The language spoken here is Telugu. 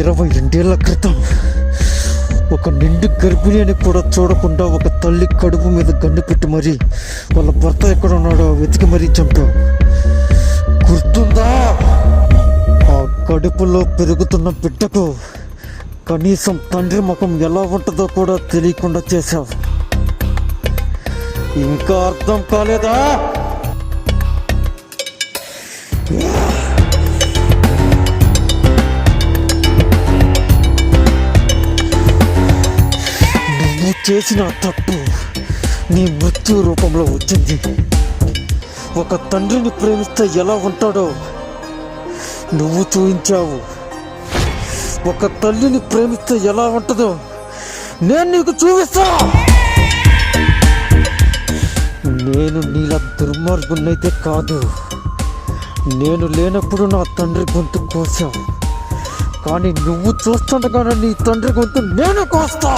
ఇరవై రెండేళ్ళ క్రితం ఒక నిండు గర్భిణి అని కూడా చూడకుండా ఒక తల్లి కడుపు మీద గన్ను పెట్టి మరీ వాళ్ళ భర్త ఎక్కడ ఉన్నాడో వెతికి మరీ చంపావు గుర్తుందా? ఆ కడుపులో పెరుగుతున్న బిడ్డకు కనీసం తండ్రి ముఖం ఎలా ఉంటుందో కూడా తెలియకుండా చేశావు. ఇంకా అర్థం కాలేదా? చేసిన తప్పు నీ మృత్యు రూపంలో వచ్చింది. ఒక తండ్రిని ప్రేమిస్తే ఎలా ఉంటాడో నువ్వు చూపించావు ఒక తల్లిని ప్రేమిస్తే ఎలా ఉంటుందో నేను నీకు చూపిస్తా. నేను నీలా దుర్మార్గున్నైతే కాదు. నేను లేనప్పుడు నా తండ్రి గొంతు కోసావు కానీ నువ్వు చూస్తుండగానే నీ తండ్రి గొంతు నేను కోస్తా.